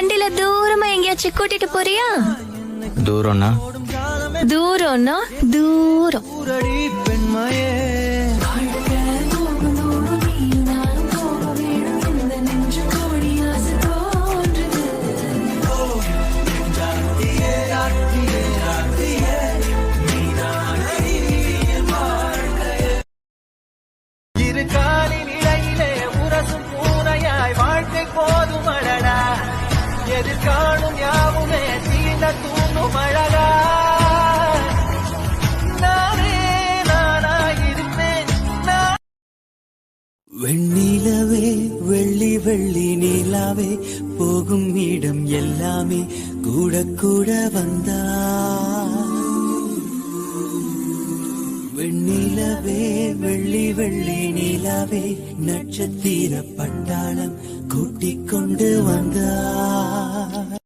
வண்டில தூரமா எங்கேயாச்சும் கூட்டிட்டு போறியா? தூரம்னா? தூரம்னா தூரம். எதிர்காணும் யாவுமே தீண்ட தூண்டும் அழகா நானே நானாயிருப்பேன் நான் வெண்ணிலவே வெள்ளி வெள்ளி நிலாவே போகும் இடம் எல்லாமே கூட கூட வந்தா வெள்ளி வெள்ளி நிலாவே நட்சத்திர பட்டாளம் கூட்டிக் கொண்டு வந்தார்.